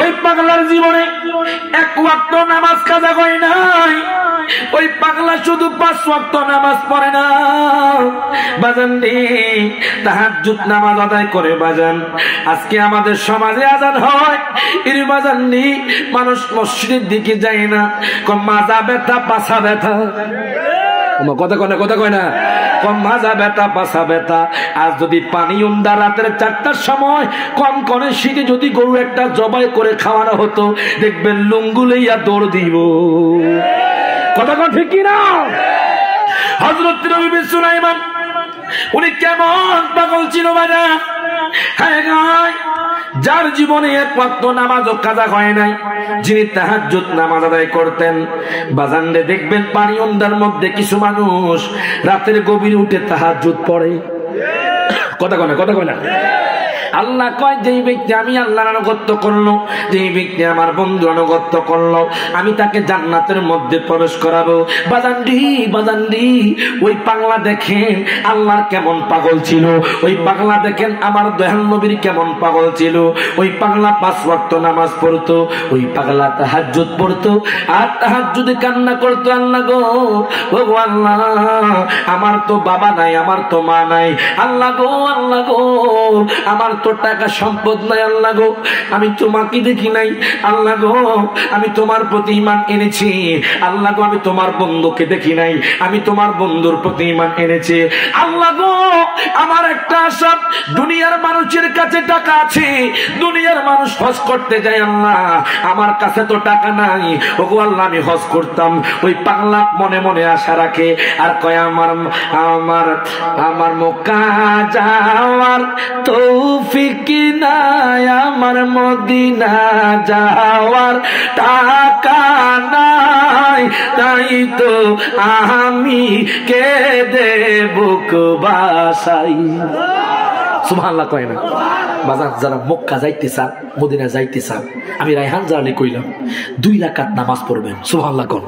ওই পাগলার জীবনে এক ওয়াক্ত নামাজ কাজা হয় নাই। ওই পাগলা শুধু পাঁচ ওয়াক্ত নামাজ পড়ে না। বাজান রে, তাহাজ্জুদ নামাজ আদায় করে বাজান। আজকে আমাদের সমাজে আজান হয়। এর বাজান নেই মানুষ মসজিদের দিকে যায় না। কম মাজা ব্যথা, পাছা ব্যথা। আমার কথা কয় না, কথা কয় না। কম মাজা ব্যথা পাছা ব্যথা আর যদি পানি উন্দা রাতের চারটার সময় কম করে শীতে যদি গরু একটা জবাই করে খাওয়ানো হতো, দেখবেন লুঙ্গুলাইয়া দৌড় দিব। কথা কন ঠিক কিনা? হজরত নবী সুলাইমান, উনি কেমন পাগল ছিল বাজা হ্যাঁ যার জীবনে একমাত্র ওয়াক্ত নামাজ ও কাজা হয় নাই, যিনি তাহাজ্জুদ নামাজ আদায় করতেন। বাজানরে দেখবেন পানি অন্ধার মধ্যে কিছু মানুষ রাতের গভীরে উঠে তাহাজ্জুদ পড়ে। কথা কয় কথা কয় আল্লাহ কয়, যেই ব্যক্তি আমি আল্লাহর আনুগত্য করল, যেই ব্যক্তি আমার বন্ধু আনুগত্য করল, আমি তাকে জান্নাতের মধ্যে প্রবেশ করাবো। বাজান্ডি বাজান্ডি ওই পাগলা দেখেন আল্লাহর কেমন পাগল ছিল। ওই পাগলা দেখেন আমার দয়াল নবীর কেমন পাগল ছিল। ওই পাগলা পাঁচ ওয়াক্ত নামাজ পড়তো, ওই পাগলা তাহাজ্জুদ পড়তো, আর তাহাজ্জুদে কান্না করতো, আল্লাহ গো, ও আল্লাহ, আমার তো বাবা নাই, আমার তো মা নাই। আল্লাহ গো আল্লাহ গো, আমার তো টাকা সম্পদ নাই, আল্লাহ গো। আমি তোমাকে দেখি নাই। আল্লাহ গো, আমি তোমার প্রতি ইমান এনেছি। আল্লাহ গো, আমি তোমার বন্ধুকে দেখি নাই। আমি তোমার বন্ধুর প্রতি ইমান এনেছি। আল্লাহ গো আমার একটা আশা, দুনিয়ার মানুষের কাছে টাকা আছে। দুনিয়ার মানুষ হজ করতে যায়, আল্লাহ, আমার কাছে তো টাকা নাই। ওগো আল্লাহ, আমি হজ করতাম। ওই পাগলা মনে মনে আশা রাখে। আর কয়, আমার আমার আমার মোকা যাওয়ার তৌফিক নাই। আমার মদিনা যাওয়ার টাকা নাই। তাই তো আমি কে দেব বাসাই সুবহানাল্লাহ কয় না, বাজার যারা মক্কা যাইতে চান মদিনা যাইতে চান আমি রায়হান জানি কইলাম, দুই রাকাত নামাজ পড়বেন, সুবহানাল্লাহ কোন।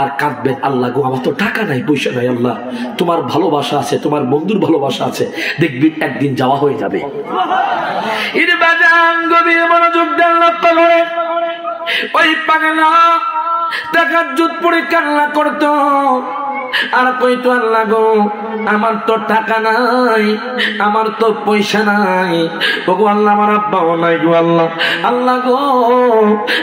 আর কাঁদবেন, আল্লাহ গো, আমার তো টাকা নাই, পয়সা নাই, আল্লাহ। তোমার ভালোবাসা আছে, তোমার বন্ধুর ভালোবাসা আছে, দেখবি একদিন যাওয়া হয়ে যাবে। মনোযোগ দেন ওই পাগলা টাকার জুত পড়ে কান্না করতো। আর কইতো আল্লাহ গো, আমার তো টাকা নাই, আমার তো পয়সা নাই। ওগো আল্লাহ, আমার আব্বাও নাই গো আল্লাহ। আল্লাহ গো,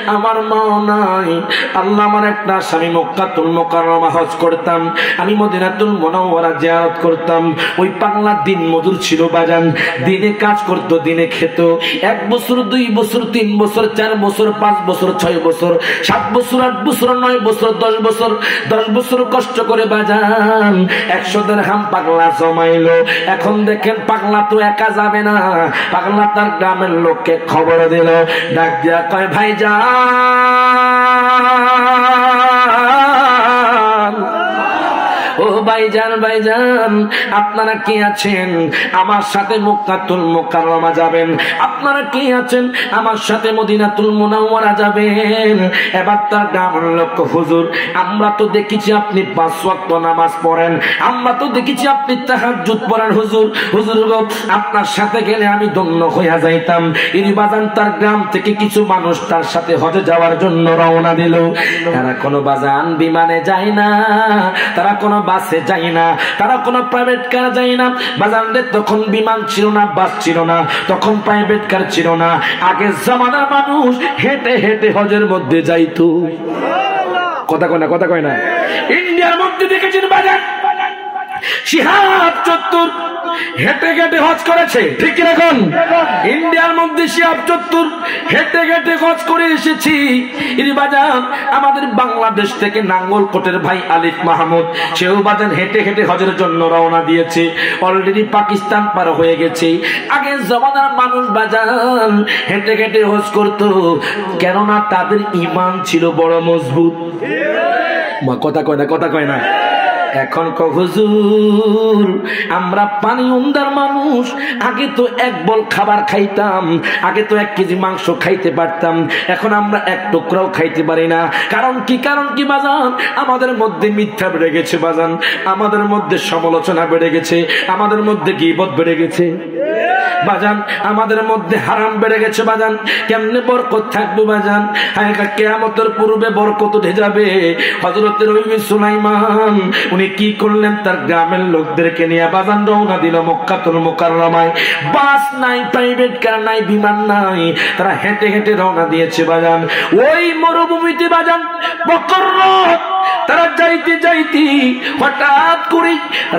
আমার মাও নাই। আল্লাহ, আমার একটা স্বামী মক্কাতুল মোকাররমা হজ করতাম। আমি মদিনাতুল মুনাওয়ারা জিয়ারত করতাম। ওই পাগলা দিন মজুর ছিল বাজান। দিনে কাজ করত, দিনে খেত। এক বছর, দুই বছর, তিন বছর, চার বছর, পাঁচ বছর, ছয় বছর, সাত বছর, আট বছর, নয় বছর, দশ বছর দশ বছর কষ্ট করে বাজান একশো দেড় হাম পাগলা জমাইলো। এখন দেখেন পাগলা তো একা যাবে না। পাগলা তার গ্রামের লোককে খবর দিল। ডাক দিয়া কয় ভাই যা ও ভাইজান ভাইজান, আপনারা কে আছেন? আমার সাথে মুক্তাতুল মুকাররমা যাবেন। আপনারা কে আছেন? আমার সাথে মদিনাতুল মুনাওয়ারা যাবেন। এবার তার গ্রামের লোক হুজুর, আমরা তো দেখেছি আপনি পাঁচ ওয়াক্ত নামাজ পড়েন। আমরা তো দেখেছি আপনি তাহাজ্জুদ পড়েন, হুজুর। হুজুর গো, আপনার সাথে গেলে আমি ধন্য হইয়া যাইতাম। ইনি বাজান তার গ্রাম থেকে কিছু মানুষ তার সাথে হজে যাওয়ার জন্য রওনা দিল। তারা কোনো বাজান বিমানে যায় না। তারা কোনো বাসে যাই না, তারা কোনো প্রাইভেট কার যাই না। বাজারে তখন বিমান ছিল না, বাস ছিল না, তখন প্রাইভেট কার ছিল না। আগে জামানার মানুষ হেঁটে হেঁটে হজের মধ্যে যাইতো। কথা কয় না, কথা কয় না। ইন্ডিয়ার মধ্যে দেখেছেন বাজার? সিহাত চত্বর। হেঁটে হেঁটে হজ করেছে। ঠিক এখন ইন্ডিয়ার মধ্যে শিহাব চত্বর, হেঁটে হেঁটে হজ করে এসেছি। বাজান, আমাদের বাংলাদেশ থেকে নাঙ্গলকোটের ভাই আলিফ মাহমুদ, সেও বাজান হেঁটে হেঁটে হজের জন্য রওনা দিয়েছে। অলরেডি পাকিস্তান পার হয়ে গেছে। আগে জমানার মানুষ বাজান হেঁটে হেঁটে হজ করতো, কেননা তাদের ইমান ছিল বড় মজবুত। কথা কয় না, কথা কয় না। এখন হুজুর, আমরা পানি উন্দার মানুষ। আগে তো এক বল খাবার খাইতাম, আগে তো এক কেজি মাংস খাইতে পারতাম। এখন আমরা এক টুকরাও খাইতে পারি না। কারণ কি? কারণ কি বাজান? আমাদের মধ্যে মিথ্যা বেড়ে গেছে বাজান। আমাদের মধ্যে সমালোচনা বেড়ে গেছে। আমাদের মধ্যে গিবত বেড়ে গেছে। বাজান, আমাদের মধ্যে হারাম বেড়ে গেছে বাজান। কেমনে বরকত থাকবে বাজান? হ্যাঁ কেয়ামতের পূর্বে বরকত উঠে যাবে। হজরতের ওই সুলাইমান, উনি কি করলেন? তার গ্রামের লোকদেরকে নিয়ে বাজান রওনা দিল মক্কাতুল মোকাররমায়। বাস নাই, প্রাইভেট কার নাই, বিমান নাই। তারা হেঁটে হেঁটে রওনা দিয়েছে বাজান। ওই মরুভূমিতে বাজান, বকর তারা যাইতে যাইতে হঠাৎ করে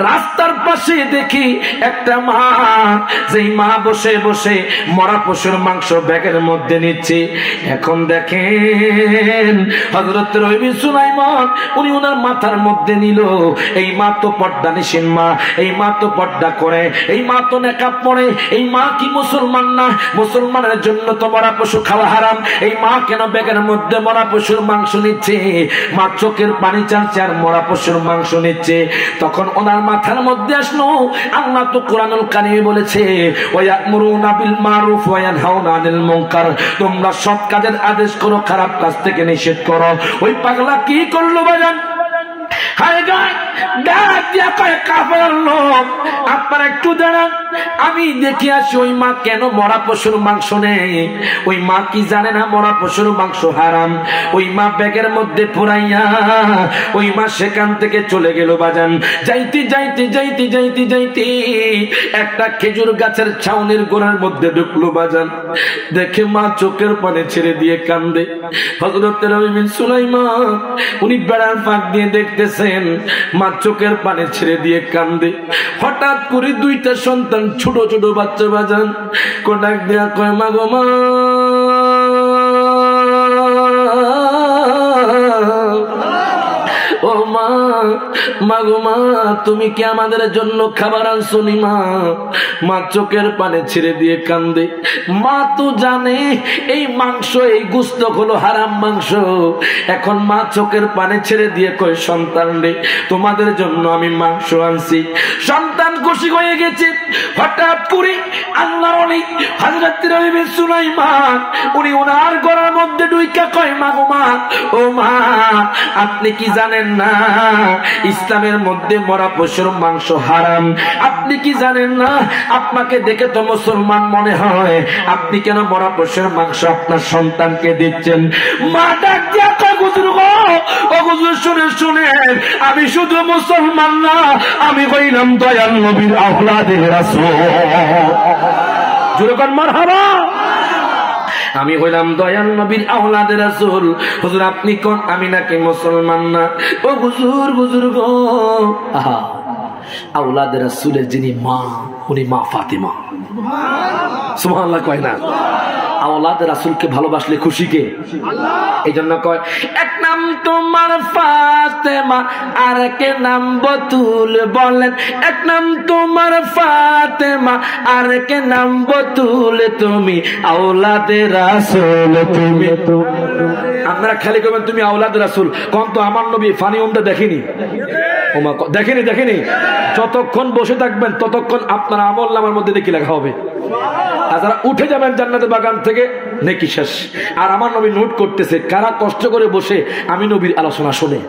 রাস্তার পাশে দেখি একটা মা, যেই মা বসে বসে মরা পশুর মাংস ব্যাগের মধ্যে নিচ্ছে। এখন দেখেন হজরত রবি সুলাইমন, উনি ওনার মাথার মধ্যে নিল। এই মা তো পর্দা নিশিন মা, এই মা তো পর্দা করে, এই মা তো নেকাপ পড়ে, এই মা কি মুসলমান না? মুসলমানের জন্য তো মরা পশু খাওয়া হারাম। এই মা কেন ব্যাগের মধ্যে মরা পশুর মাংস নিচ্ছে? মা চোখের পানি চালছে আর মরা পশুর মাংস নিচ্ছে। তখন ওনার মাথার মধ্যে আসলো, আল্লাহ তো কোরআনুল কারিমে বলেছে তোমরা সৎ কাজের আদেশ করো, খারাপ কাজ থেকে নিষেধ করো। ওই পাগলা কি করল বাজান? হায় গায়, ডাক দিয়া কয়, কাফের লোক, আপনারা একটু দাঁড়ান। আমি দেখি আসি, ওই মা কেন মরা পশুর মাংস নেই ওই মা কি জানে না মরা পশুর মাংস হারাম? ওই মা ব্যাগের মধ্যে পুরাইয়া, ওই মা সেখান থেকে চলে গেল বাজান। যাইতে যাইতে যাইতে যাইতে যাইতে একটা খেজুর গাছের ছাউনির গোড়ার মধ্যে ঢুকলো বাজান। দেখে মা চোখের পানে ছেড়ে দিয়ে কান্দে। হজরতের সুলাইমা উনি বেড়ার ফাঁক দিয়ে দেখতেছেন, মা চোখের পানে ছেড়ে দিয়ে কান্দে। হঠাৎ করে দুইটা সন্তান ছোট ছোট বাচ্চা বাজান কোটাক দেয়া কয় মা গো মা। ও মা মাগো মা, তুমি কি আমাদের জন্য খাবার আনছনি মা? মা চোখের পানে ছেড়ে দিয়ে কান্দে। মা তো জানে এই মাংস, এই গুস্ত হলো হারাম মাংস। এখন মা চোখের পানে ছেড়ে দিয়ে কয়, সন্তান রে, তোমাদের জন্য আমি মাংস আনছি। সন্তান খুশি হয়ে গেছে। হঠাৎ করে আল্লাহ রহিবে সুলাইমান, উনি ওনার গড়ার মধ্যে ডুইকা কয়, মা গো মা, ও মা, আপনি কি জানেন না। ইসলামের মধ্যে মরা পশুর মাংস হারাম। আপনি কি জানেন না? আপনাকে দেখে তো মুসলমান মনে হয়। আপনি কেন মরা পশুর মাংস আপনার সন্তানকে দিচ্ছেন? আমি শুধু মুসলমান না, আমি হইলাম দয়াল নবীর আহ্লাদের রাসূল। জোরে কর মারহাবা! আমি হইলাম দয়াল নবীর আহ্লাদ রাসূল। হুজুর, আপনি কোন? আমি নাকি মুসলমান না। ও হুজুর হুজুর গো। আহা। আউলাদের রাসূলের যিনি মা, উনি মা ফাতেমা। সুবহানাল্লাহ কয় না? আওলাদ রাসূলকে ভালোবাসলে খুশি কে এই জন্য কয়, এক নাম তোমার ফাতেমা, আর কে নাম বতুল বলেন। এক নাম তোমার ফাতেমা, আর কে নাম বতুল তুমি। আওলাদে রাসূল তুমি। আপনারা খালি করবেন, তুমি আওলাদ রাসুল। কোন তো আমার নবী ফানি ওমটা দেখেনি? দেখেনি দেখেনি। যতক্ষণ বসে থাকবেন, ততক্ষণ আপনার আমল নামার মধ্যে দেখি লেখা হবে? আর উঠে যাবেন জান্নাতের বাগান থেকে, নেকি শেষ। আর আমার নবী নোট করতেছে, কারা কষ্ট করে বসে, আমি নবীর আলোচনা শুনে।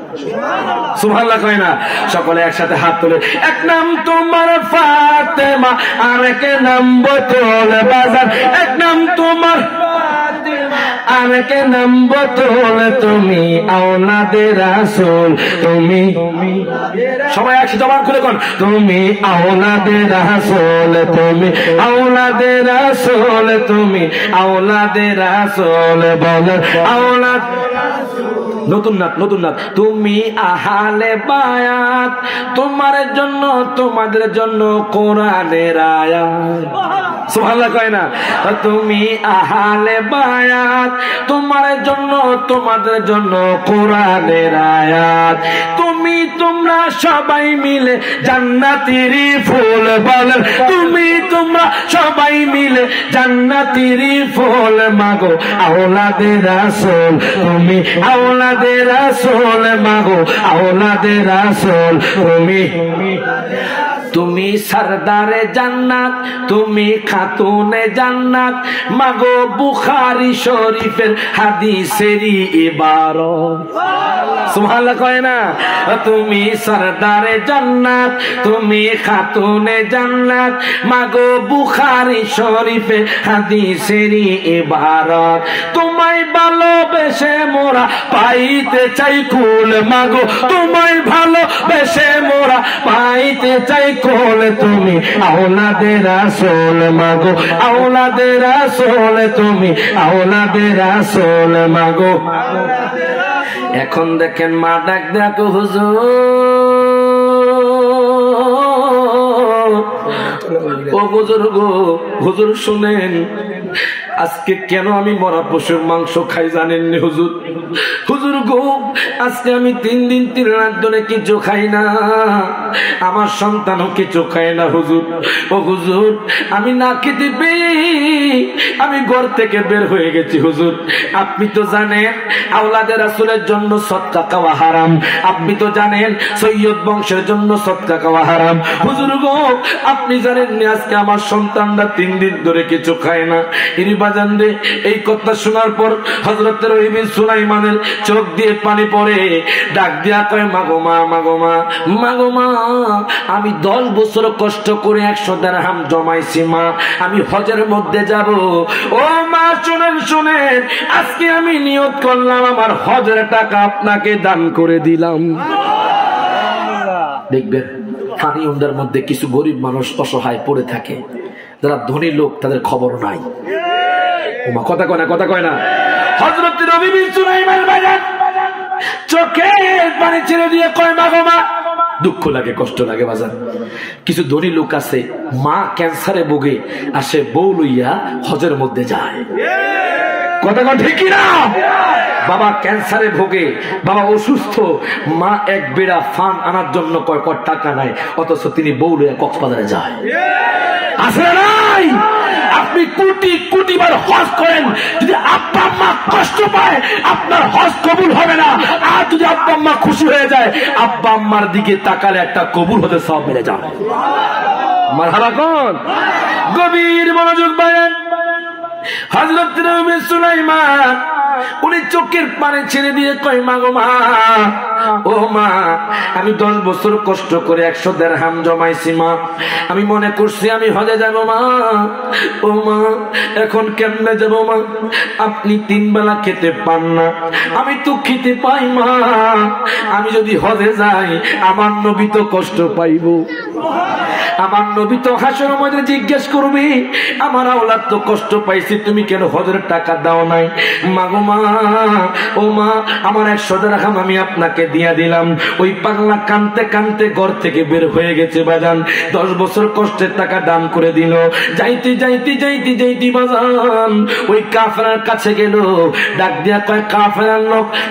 না? সকলে একসাথে হাত তোলে। এক নাম তোমার ফাতেমা, আর এক নাম বোতল বাজার। এক নাম তোমার আর এক নাম বোতল তুমি? আওলাদের রাসূল, তুমি। সবাই একসাথে জবান খুলে কোন তুমি আওলাদের রাসূল, তুমি। আওলাদের রাসূল, তুমি। আওলাদের রাসূল, বল। আওলাদ নতুন নাথ নতুন নাথ তুমি আহালে বায়াত, তোমার জন্য, তোমাদের জন্য কোরআনের আয়াত। সুবহানাল্লাহ কয় না? তুমি আহালে বায়াত তোমার জন্য, তোমাদের জন্য কোরআনের আয়াত। তুমি, তোমরা সবাই মিলে জান্নাতিরি ফুল বলেন তুমি, তোমরা সবাই মিলে জান্নাতিরি ফুল মাগো আওলাদের রাসূল, তুমি আওলাদের রাসূল মাগো আওলাদের রাসূল, তুমি তুমি সরদারে জান্নাত, তুমি খাতুনে জান্নাত। মাগো বুখারি শরীফের হাদিসেরই না, তুমি সরদারে জান্নাত, তুমি খাতুনে জান্নাত। মাগো বুখারি শরীফে হাদিসেরই ইবারত। তোমায় ভালোবেসে মোরা পাইতে চাই কুল মাগো। তোমায় ভালোবেসে মোরা পাইতে চাই কুল তুমি, আওলাদের আসল মাগো, আওলাদের আসল তুমি, আওলাদের আসল মাগো। এখন দেখেন মা ডাক দেখো হুজুর। ও হুজুর গো, হুজুর শুনেন। আজকে কেন আমি মরা পশুর মাংস খাই জানেননি হুজুর? হুজুর গো, আজকে আমি তিন দিন, তিন রাত ধরে কিছু খাই না। আমার সন্তানও কিছু খায় না হুজুর। ও হুজুর, আমি না খেতে পেয়ে আমি ঘর থেকে বের হয়ে গেছি হুজুর। আপনি তো জানেন আওলাদের আসলের জন্য সৎকা খাওয়া হারাম। আপনি তো জানেন, সৈয়দ বংশের জন্য সৎকা খাওয়া হারাম। হুজুর গো, আপনি জানেননি আজকে আমার সন্তানরা তিন দিন ধরে কিছু খায় না। বাজান রে এই কথা শোনার পর হজরতের সুলাইমানের চোখ দিয়ে পানি পড়ে। ডাক দিয়া কয় মাগো মা মাগো মা মাগো মা আমি দশ বছর কষ্ট করে একশো হাম জমাইছি মা আমি হজের মধ্যে যাব। ও মা শুনেন শুনেন আজকে আমি নিয়ত করলাম আমার হজের টাকা আপনাকে দান করে দিলাম। দেখবেন উন্ডার মধ্যে কিছু গরিব মানুষ অসহায় পড়ে থাকে। যারা ধনী লোক তাদের খবর নাই। ওমা, কথা কয় না, কথা কয় না। হজরত রবি বিন সুলাইমান বাজান চোখে পানি ছেড়ে দিয়ে কয়, মা গো মা। দুঃখ লাগে, কষ্ট লাগে বাজান। কিছু ধনী লোক আছে, মা ক্যান্সারে ভোগে, আর সে বউ লইয়া হজের মধ্যে যায়। কথা ঠিক না বাবা ক্যান্সারে ভোগে, বাবা অসুস্থ, মা এক বেড়া ফান আনার জন্য কয় কয়, টাকা নাই। অথচ তিনি বউ লইয়া কক্সবাজারে যায়। না নাই? আপনি কোটি কোটি বার হজ করেন। যদি আব্বা আম্মা কষ্ট পায়, আপনার হজ কবুল হবে না। আর যদি আব্বা আম্মা খুশি হয়ে যায়, আব্বা আম্মার দিকে তাকালে একটা কবুল হতে সব মেরে যাবে মারহাবা কোন? গভীর মনোযোগ বাড়েন। হজরত সুলাইমান উনি চোখের পানি ছেড়ে দিয়ে কয়, মা গো মা, ও মা, আমি দশ বছর কষ্ট করে একশো দেড় হাম জমাইছি, মা। আমি মনে করছি আমি হজে যাব, মা। ও মা, এখন কেমনে যাব, মা? আপনি তিন বেলা খেতে পান না। আমি তো খেতে পাই, মা। আমি যদি হজে যাই, আমার নবী তো কষ্ট পাইব। আমার নবী তো হাসর মধ্যে জিজ্ঞেস করবি, আমার আওলাদ তো কষ্ট পাইছি, তুমি কেন হজের টাকা দাও নাই? মাগো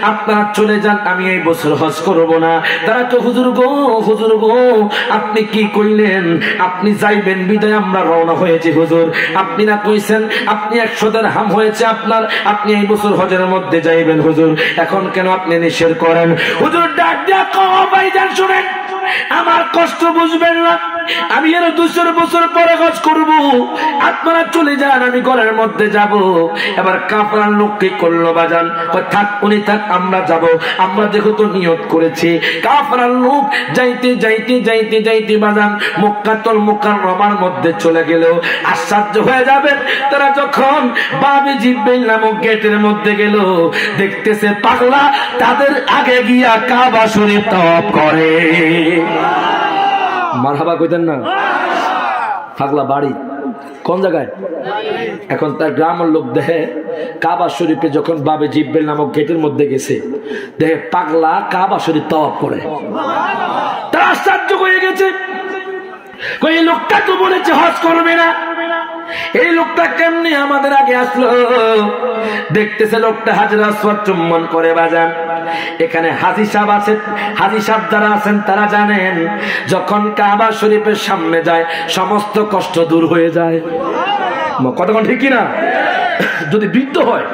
আপনারা চলে যান, আমি এই বছর হজ করব না। তারা তো হুজুর গো হুজুর গো, আপনি কি কইলেন? আপনি যাইবেন, বিদায় আমরা রওনা হয়েছি, হুজুর। আপনি না কইছেন, আপনি একশো হাম হয়েছে আপনার, আপনি এই বছর হজের মধ্যে যাইবেন, হুজুর। এখন কেন আপনি নিষেধ করেন? হুজুর, ডাক দিয়া কম শুনেন। আমার কষ্ট বুঝবেন না। আমি এর দুশো বছর পরে হজ করব। আপনারা চলে যান, আমি ঘরের মধ্যে যাব। এবার কাপড়ার লোক কি করল বাজান। থাক, উনি থাক, আমরা যাব। আমরা যেহেতু নিয়ত করেছি। কাপড়ার লোক যাইতে যাইতে যাইতে যাইতে বাজান মুক্কাতল মুক্কার রমার মধ্যে চলে গেল। আশ্চর্য হয়ে যাবেন তারা যখন বাবে জিব্বেল নামক গেটের মধ্যে গেল। দেখতেছে পাগলা তাদের আগে গিয়া কাবা শরীফ তপ করে। মারহাবা কইতেন না? পাগলা বাড়ি। কোন জায়গায়? এখন তার গ্রামের লোক দেখে কাবা শরীফে যখন বাবে জিব্বেল নামক গেটের মধ্যে গেছে দেখে পাগলা কাবা শরীফ তওয়াব করে। তার আশ্চর্য হয়ে গেছে। এই লোকটা তো বলেছে হজ করবে না। এই লোকটা কেমনি আমাদের আগে আসলো? দেখতেছে লোকটা হাজির চুম্বন করে বাজান। এখানে হাজি সাহেব আছেন, হাজি সাহেব যারা আছেন তারা জানেন, যখন কাবা শরীফের সামনে যায়, সমস্ত কষ্ট দূর হয়ে যায়। কতক্ষণ ঠিক না যদি বৃদ্ধ হয়,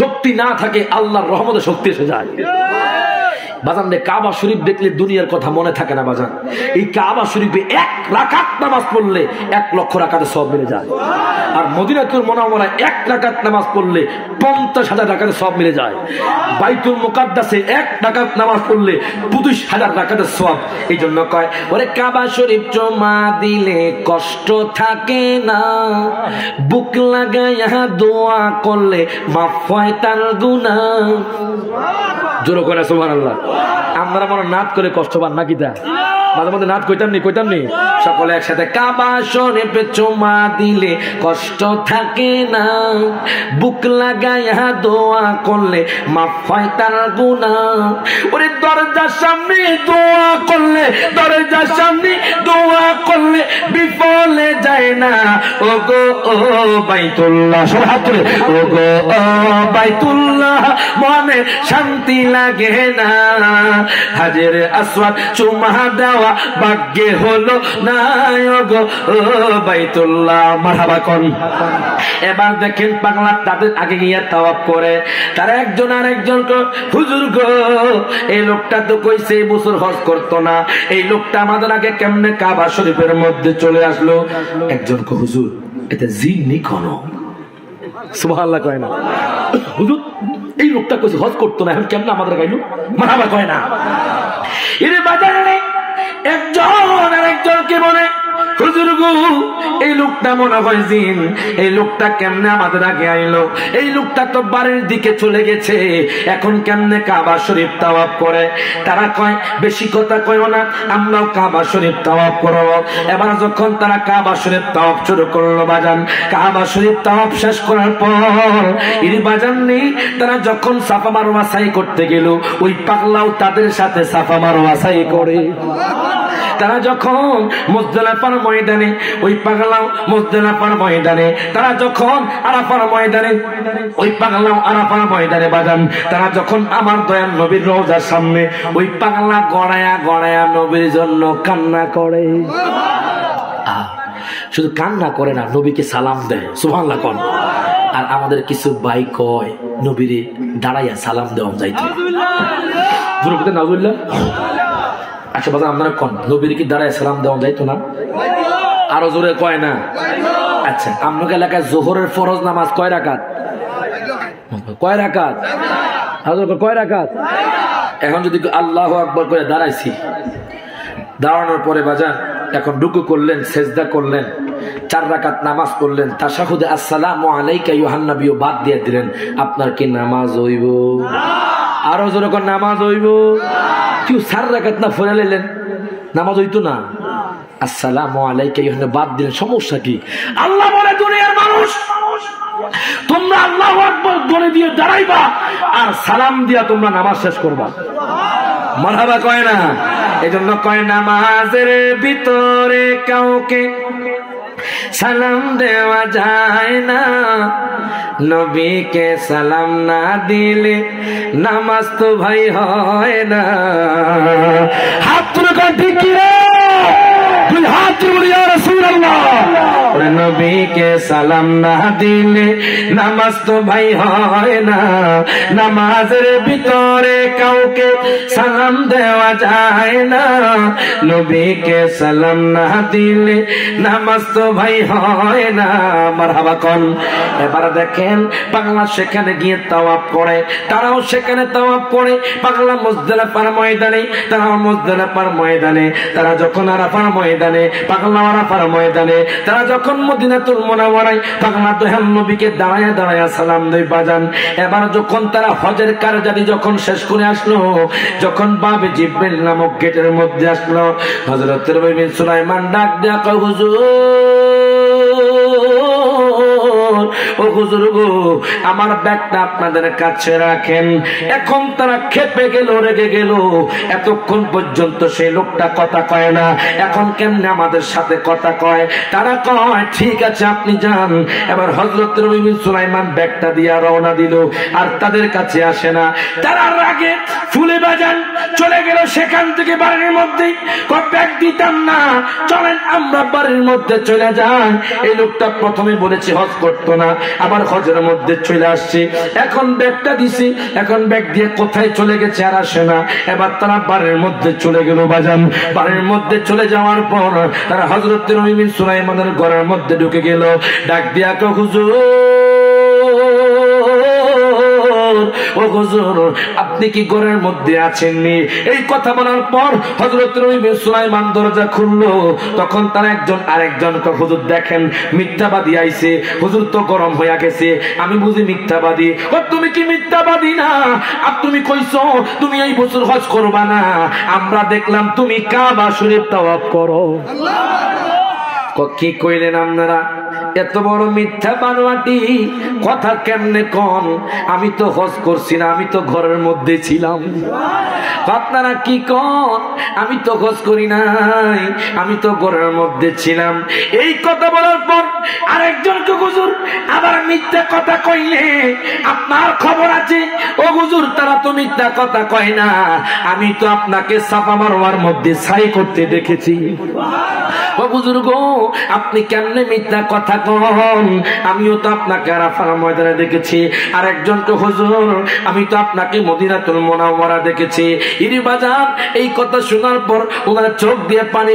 শক্তি না থাকে, আল্লাহর রহমতে শক্তি এসে যায়। বাজান, রে কাবা শরীফ দেখলে দুনিয়ার কথা মনে থাকে না বাজান। এই কাবা শরীফে এক রাকাত নামাজ পড়লে এক লক্ষ রাকাতে সব মিলে যায়। আর মদিনাতুল মনামরা এক রাকাত নামাজ পড়লে পঞ্চাশ হাজার রাকাতে সব মিলে যায়। বাইতুল মুকাদ্দাসে এক রাকাত নামাজ পড়লে পঁচিশ হাজার রাকাতে সব এই জন্য কয়, ওরে কাবা শরীফ জমা দিলে কষ্ট থাকে না। বুক লাগাইয়া দোয়া করলে মাফ হয় তার গুনা জোর করে সুবহান আল্লাহ আমরা মনে নাচ করে কষ্ট পান নাকি তা? মাঝে মধ্যে নাচ কইতাম নি কইতাম নি? সকলে একসাথে কাবা শরীফে চুমা দিলে কষ্ট থাকে না। বুক লাগাইয়া দোয়া করলে মাফ হয় তার গুনা ওরে দরজার সামনে দোয়া করলে দরজার সামনে দোয়া করলে বিফলে যায় না। ও গো ও বাইতুল্লাহ সবাই হাত তুলে। ও ও বাইতুল্লাহ, মনে শান্তি লাগে না। হাজের আসওয়াদ চুমা দেওয়া ভাগ্যে হলো না গো বাইতুল্লাহ, মারহাবা কোন? এবার দেখেন বাংলা তাদের আগে গিয়ে তাওয়াব করে। তারা একজন আর একজন হুজুর গো, এই লোকটা তো কইছে এই বছর হজ করতো না। এই লোকটা আমাদের আগে কেমনে কাবা শরীফের মধ্যে চলে আসলো? একজন কো, হুজুর, এটা জিন্নি কোনো। সুবহানাল্লাহ কয় না। হুজুর এই লোকটা কইছে, হজ করতো না, এখন কেমন আমাদের গাইলো? মারাবা কয় না। এর বাজারে একজন আর একজনকে মনে এই লোকটা মনে হয় জিন। এই লোকটা কেমনে আমাদের আগে আইলো? এই লোকটা তো বাড়ির দিকে চলে গেছে। এখন কেমনে কাবা শরীফ তাওয়াব করে? তারা কয়, বেশি কথা কয় না, আমরাও কাবা শরীফ তাওয়াব করব এবার যখন তারা কাবা শরীফ তাওয়াব শুরু করল বাজান, কাবা শরীফ তাওয়াব শেষ করার পর ইনি বাজান নেই তারা যখন সাফা মারোয়া সাই করতে গেল, ওই পাগলাও তাদের সাথে সাফা মারোয়া সাই করে। তারা যখন মুজদালাফার ময়দানে ওই পাগলাও মুজদালাফার ময়দানে তারা যখন আরাফার ময়দানে ওই পাগলাও আরাফার ময়দানে বাজান তারা যখন আমার দয়াল নবীর রোজার সামনে ওই পাগলা গড়ায়া গড়ায়া নবীর জন্য কান্না করে। শুধু কান্না করে না নবীকে সালাম দেয় সুভাল্লা কন। আর আমাদের কিছু ভাই কয় নবীরে দাঁড়াইয়া সালাম দেওয়া যাইতে নাজুল্লাহ আচ্ছা বাজার আপনারা কন? নবীর কি দাঁড়ায় সালাম দেওয়া যাইতো না? আরও জোরে কয় না? আচ্ছা আপনাকে এলাকায় জোহরের ফরজ নামাজ কয় রাকাত? কয় রাকাত? কয় রাকাত? এখন যদি আল্লাহ আকবর করে দাঁড়াইছি, দাঁড়ানোর পরে বাজান, এখন ডুকু করলেন, সেজদা করলেন, চার রাকাত নামাজ পড়লেন তাসাহুদে আসসালাম আলাইকা ইউহান্নাবিও বাদ দিয়ে দিলেন, আপনার কি নামাজ হইব? আরও যখন নামাজ হইব? কেউ সার রাকাত না ফোরা লেলেন নামাজ হইতো না। আসসালাম আলাইকা বাদ দিলেন। সমস্যা কি? আল্লাহ বলে, দুনিয়ার মানুষ, তোমরা আল্লাহ আকবর দরে দিয়ে দাঁড়াইবা আর সালাম দিয়া তোমরা নামাজ শেষ করবা। মারহাবা কয় না? এজন্য কয়, নামাজের ভিতরে কাউকে সালাম দেওয়া যায় না। নবীকে সালাম না দিলে নামাজ তো ভাই হয় না। হাত ঠিক কি হাত নবীকে সালাম না দিলে নামাজ তো ভাই হয় না। নামাজের ভিতরে কাউকে সালাম দেওয়া যায় না। নবীকে সালাম না দিলে নামাজ তো ভাই হয় না। আমার হাবা কন। এবার দেখেন, পাগলা সেখানে গিয়ে তাওয়াব করে, তারাও সেখানে তাওয়াব করে। পাগলা মুজদালাফার ময়দানে, তারাও মুজদালাফার ময়দানে। তারা যখন আরাফার ময়দানে পাগলা আরাফার ময়দানে, তারা যখন মদিনাতুল মোনাওয়ারায় পাগলা দোহান নবীকে দাঁড়ায় দাঁড়ায় সালাম দই বাজান, এবার যখন তারা হজের কারজাদি যখন শেষ করে আসলো, যখন বাবে জিব্বেল নামক গেটের মধ্যে আসলো হজরতের সুলাইমান ডাক দেয়া হুজুর! আমার ব্যাগটা আপনাদের কাছে রাখেন। এখন তারা খেপে গেল, রেগে গেল। এতক্ষণ পর্যন্ত সেই লোকটা কথা কয় না। এখন কেমনে আমাদের সাথে কথা কয়? তারা কয়, ঠিক আছে, আপনি যান। এবার হজরত রবি সুলাইমান ব্যাগটা দিয়া রওনা দিল, আর তাদের কাছে আসে না। তারা রাগে ফুলে বাজান, চলে গেল সেখান থেকে বাড়ির মধ্যে ব্যাগ দিতাম না, চলেন, আমরা বাড়ির মধ্যে চলে যান এই লোকটা প্রথমে বলেছে, হজ করতো না। আবার হজের মধ্যে চলে আসছে। এখন ব্যাগটা দিছি, এখন ব্যাগ দিয়ে কোথায় চলে গেছে আর আসে না। এবার তারা বাড়ির মধ্যে চলে গেল বাজান। বাড়ির মধ্যে চলে যাওয়ার পর তারা হজরত সুলাইমানের ঘরের মধ্যে ঢুকে গেল। ডাক দিয়া হুজুর ও হুজুর আপনি কি ঘরের মধ্যে আছেননি? এই কথা বলার পর হজরত রহিম সুলাইমান দরজা খুললো। তখন তার একজন আরেকজনকে হুজুর দেখেন মিথ্যাবাদী আইছে। হুজুর তো গরম হইয়া গেছে। আমি বুঝি মিথ্যাবাদী। ও তুমি কি মিথ্যাবাদী না? আর তুমি কইছো তুমি এই বছর হজ করবা না। আমরা দেখলাম তুমি কাবা শরীফ তাওয়াফ করো। ক- কি কইলেন আপনারা? এত বড় মিথ্যা বানোয়াটি, কথা কেমনে কন? আমি তো হজ করছি না, আমি তো ঘরের মধ্যে ছিলাম। আপনারা কি কন? আমি তো হজ করি নাই, আমি তো ঘরের মধ্যে ছিলাম। এই কথা বলার পর আরেকজনকে হুজুর আবার মিথ্যা কথা কইলে আপনার খবর আছে? ও গুজুর তারা তো মিথ্যা কথা কয় না। আমি তো আপনাকে সাফা মারোয়ার মধ্যে ছাই করতে দেখেছি। ও আপনি কেমনে মিথ্যা কথা কন? আমিও তো আপনাকে আরাফার ময়দানে দেখেছি। আর একজনকে হুজুর, আমি তো আপনাকে মদিনাতুল মোনাওয়ারা দেখেছি। ইরি বাজার, এই কথা শোনার পর ওনার চোখ দিয়ে পানি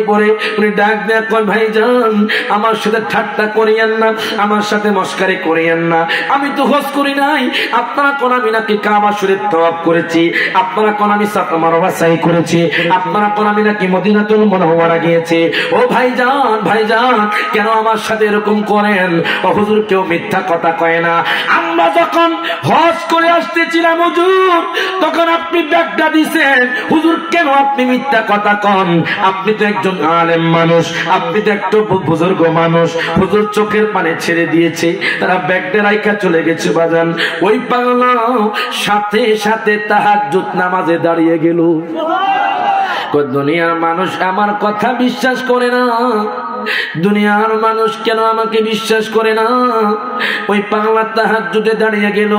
উনি ডাক দিয়ে কয়, ভাই যান, আমার সাথে ঠাট্টা করিয়েন না, আমার সাথে মস্কারি করিয়েন না। আমি তো হোস করি নাই। আপনারা কোন আমি নাকি করেছি? আপনারা কোন আমি সাফা মারওয়া করেছি? আপনারা কোন আমি নাকি মদিনাতুল মুনাওয়ারা গিয়েছি? ও ভাইজান ভাইজান, কেন আমার সাথে এরকম করেন? হুজুর, কেউ মিথ্যা কথা কয় না। আমরা যখন হজ করে আসতেছিলাম হুজুর, তখন আপনি ব্যাগটা দিছেন। হুজুর, কেন আপনি মিথ্যা কথা কন? আপনি তো একজন আলেম মানুষ, আপনি তো একটু বুজুর্গ মানুষ। হুজুর চোখের পানে ছেড়ে দিয়েছে, তারা ব্যাগটা রাইখা চলে গেছে বাজান। ওই পাগলা সাথে সাথে তাহাজ্জুদ নামাজে দাঁড়িয়ে গেল। দুনিয়ার মানুষ আমার কথা বিশ্বাস করে না? দুনিয়ার মানুষ কেন আমাকে বিশ্বাস করে না? ওই পাগলা তাহার জুটে দাঁড়িয়ে গেল।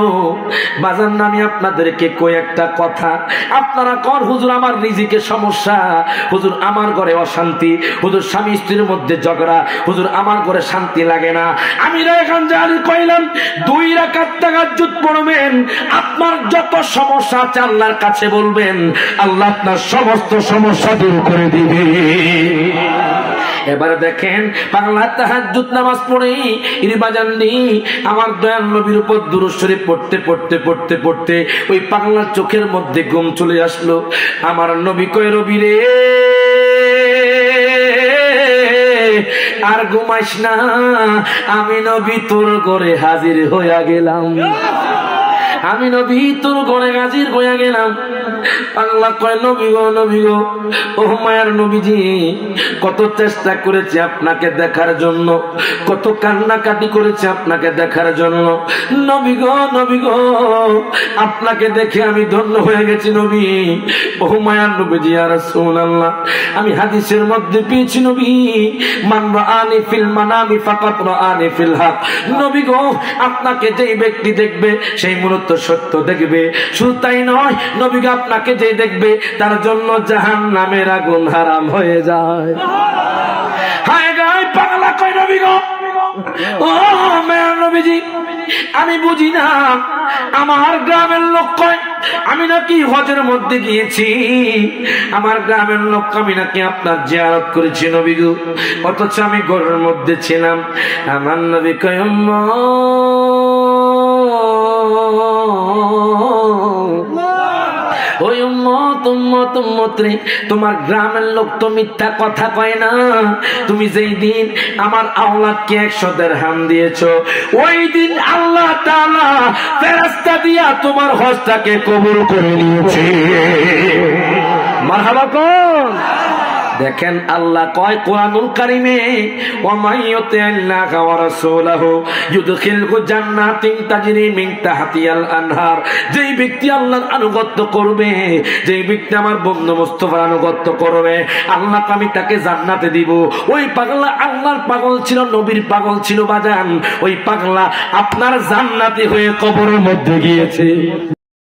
বাজার নামে আপনাদেরকে কই একটা কথা। আপনারা কর, হুজুর, আমার নিজেকে সমস্যা। হুজুর, আমার ঘরে অশান্তি। হুজুর, স্বামী স্ত্রীর মধ্যে ঝগড়া। হুজুর, আমার ঘরে শান্তি লাগে না। আমি এখন জানি কইলাম, দুই রাখার টাকার জুত পড়বেন। আপনার যত সমস্যা আছে আল্লাহর কাছে বলবেন। আল্লাহ আপনার সমস্ত সমস্যা দূর করে দিবে। এবারে দেখেন বাংলা তাহাজ্জুদ নামাজ পড়ে, ইনি বাজান নেই আমার দয়াল নবীর উপর দুরূদ পড়তে পড়তে পড়তে পড়তে ওই পাগলার চোখের মধ্যে ঘুম চলে আসলো। আমার নবী কয়, রবি রে, আর ঘুমাইস না, আমি নবী তোর ঘরে হাজির হইয়া গেলাম। আমি নবী তোর ঘরে হাজির হইয়া গেলাম। বাংলা কয়, নবী গো নবী গো ও মায়ের নবীজি, কত চেষ্টা আপনাকে দেখার জন্য, কত আপনাকে দেখার জন্য। নবী গো নবী গো, আপনাকে দেখে আমি ধন্য হয়ে গেছি নবী। বহু মায়ার নবীজি আর আল্লাহ আমি হাদিসের মধ্যে পেয়েছি নবী, মান আনি ফিল মানামি ফাকাত আনি ফিল হক। নবী গো, আপনাকে যেই ব্যক্তি দেখবে, সেই মূলত সত্য দেখবে। শুধু তাই নয়, নবী গো আপনাকে যে দেখবে, তার জন্য জাহান নামের আগুন হারাম হয়ে যায়। পাগলা কয় নবী গো? ও মেয়ের নবীজি, আমি বুঝি না, আমার গ্রামের লোক আমি নাকি হজের মধ্যে গিয়েছি। আমার গ্রামের লোক আমি নাকি আপনার জিয়ারত করেছি নবী গো। অথচ আমি ঘরের মধ্যে ছিলাম। আমার নবী কয় ওই উম্মত উম্মত রে তোমার গ্রামের লোক তো মিথ্যা কথা কয় না। তুমি যেই দিন আমার আওলাদকে একশো হাম দিয়েছ, ওই দিন আল্লাহ তাআলা ফেরেশতা দিয়া তোমার হজটাকে কবুল করে নিয়েছে। মারহাবা কোন? দেখেন আল্লাহ কয় কোরআনুল কারিমে আল্লাহ ওয়া রাসূলহু জান্নাতিন তাজরি মিন আনহার। যেই ব্যক্তি আল্লাহর আনুগত্য করবে, যেই ব্যক্তি আমার বন্ধু আনুগত্য করবে, আল্লাহ আমি তাকে জান্নাতে দিব। ওই পাগলা আল্লাহর পাগল ছিল, নবীর পাগল ছিল, বাজান। ওই পাগলা আপনার জান্নাতি হয়ে কবরের মধ্যে গিয়েছে।